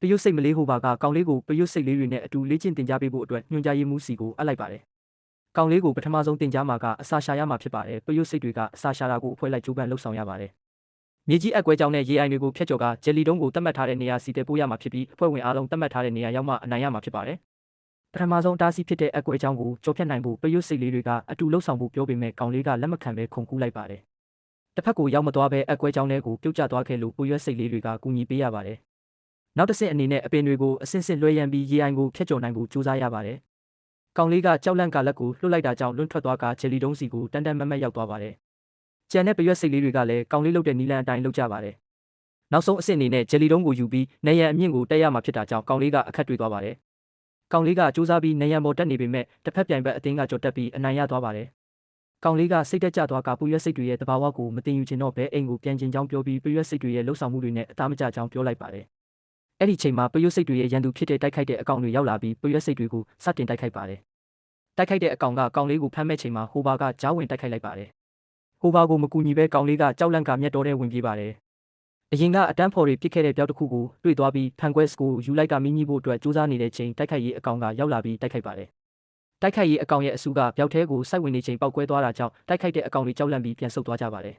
ပယုတ်စိတ်မလေးဟိုပါကကောင်လေးကိုပယုတ်စိတ်လေးတွေနဲ့အတူလေ့ကျင့်တင်ကြားပေးဖို့အတွက်ညွှန်ကြားရေးမှူးစီကိုအပ်လိုက်ပါတယ်။ကောင်လေးကိုပထမဆုံးတင်ကြားမှာကအစာရှာရမှာဖြစ်ပါတယ်။ပယုတ်စိတ်တွေကအစာရှာတာကိုအဖွဲ့လိုက်ကြိုးပမ်းလှုပ်ဆောင်ရပါတယ်။မြေကြီးအက်ကွဲကြောင်းနဲ့ရေအိုင်တွေကိုဖျက်ကျော်ကဂျယ်လီတုံးကိုတတ်မှတ်ထားတဲ့နေရာစီတဲပို့ရမှာဖြစ်ပြီးအဖွဲ့ဝင်အားလုံးတတ်မှတ်ထားတဲ့နေရာရောက်မှအနိုင်ရမှာဖြစ်ပါတယ်။ပထမဆုံးအတားဆီးဖြစ်တဲ့အက်ကွဲကြောင်းကိုကြော်ဖြတ်နိုင်ဖို့ပယုတ်စိတ်လေးတွေကအတူလှုပ်ဆောင်ဖို့ပြောပေမဲ့ကောင်လေးကလက်မခံဘဲခုန်ကူးလိုက်ပါတယ်။တစ်ဖက်ကိုရောက်မသွားဘဲအက်ကွဲကြောင်းထဲကိုပြုတ်ကျသွားခဲ့လို့ပယုတ်စိတ်လေးတွေကကူညီပေးရပါတယ်။ နောက်တစ်ဆင့်အနေနဲ့အပင်တွေကိုအဆင့်ဆင့်လွှဲရန်ပြီးရေအိုင်ကိုဖျက်ကျော်နိုင်ဖို့ကြိုးစားရပါတယ်။ကောင်လေးကကြောက်လန့်ကာလက်ကိုလွှတ်လိုက်တာကြောင့်လွန့်ထွက်သွားကဂျယ်လီတုံးစီကိုတန်တန်မတ်မတ်ရောက်သွားပါတယ်။ကြံတဲ့ပရွက်စိတ်လေးတွေကလည်းကောင်လေးလုတ်တဲ့နီလန်အတိုင်းလုတ်ကြပါတယ်။နောက်ဆုံးအဆင့်အနေနဲ့ဂျယ်လီတုံးကိုယူပြီးနေရန်အမြင့်ကိုတက်ရမှာဖြစ်တာကြောင့်ကောင်လေးကအခက်တွေ့သွားပါတယ်။ကောင်လေးကစူးစမ်းပြီးနေရန်ပေါ်တက်နေပေမဲ့တစ်ဖက်ပြိုင်ဘက်အတင်းကကြော်တက်ပြီးအနိုင်ရသွားပါတယ်။ကောင်လေးကစိတ်တက်ကြသွားကပူရွက်စိတ်တွေရဲ့တဘာဝကိုမတင်ယူချင်တော့ဘဲအိမ်ကိုပြန်ကျင်ကြောင်းပြောပြီးပရွက်စိတ်တွေရဲ့လှုပ်ဆောင်မှုတွေနဲ့အသားမကျကြောင်းပြောလိုက်ပါတယ်။ အဲ့ဒီချိန်မှာပရွက်စိတ်တွေရဲ့ရန်သူဖြစ်တဲ့တိုက်ခိုက်တဲ့အကောင်တွေရောက်လာပြီးပရွက်စိတ်တွေကိုစတင်တိုက်ခိုက်ပါတယ်။တိုက်ခိုက်တဲ့အကောင်ကကောင်လေးကိုဖမ်းမဲ့ချိန်မှာဟိုဘာကကြားဝင်တိုက်ခိုက်လိုက်ပါတယ်။ဟိုဘာကိုမကူညီဘဲကောင်လေးကကြောက်လန့်ကမျက်တော်ထဲဝင်ပြေးပါတယ်။အရင်ကအတန်းဖော်တွေပြစ်ခဲ့တဲ့ပြောက်တစ်ခုကိုတွေ့သွားပြီးဖန်ကွဲစကိုယူလိုက်ကမင်းကြီးဖို့အတွက်စူးစမ်းနေတဲ့ချိန်တိုက်ခိုက်ရေးအကောင်ကရောက်လာပြီးတိုက်ခိုက်ပါတယ်။တိုက်ခိုက်ရေးအကောင်ရဲ့အစုကပြောက်သေးကိုစိုက်ဝင်နေချိန်ပောက်ကွဲသွားတာကြောင့်တိုက်ခိုက်တဲ့အကောင်တွေကြောက်လန့်ပြီးပြန်ဆုတ်သွားကြပါတယ်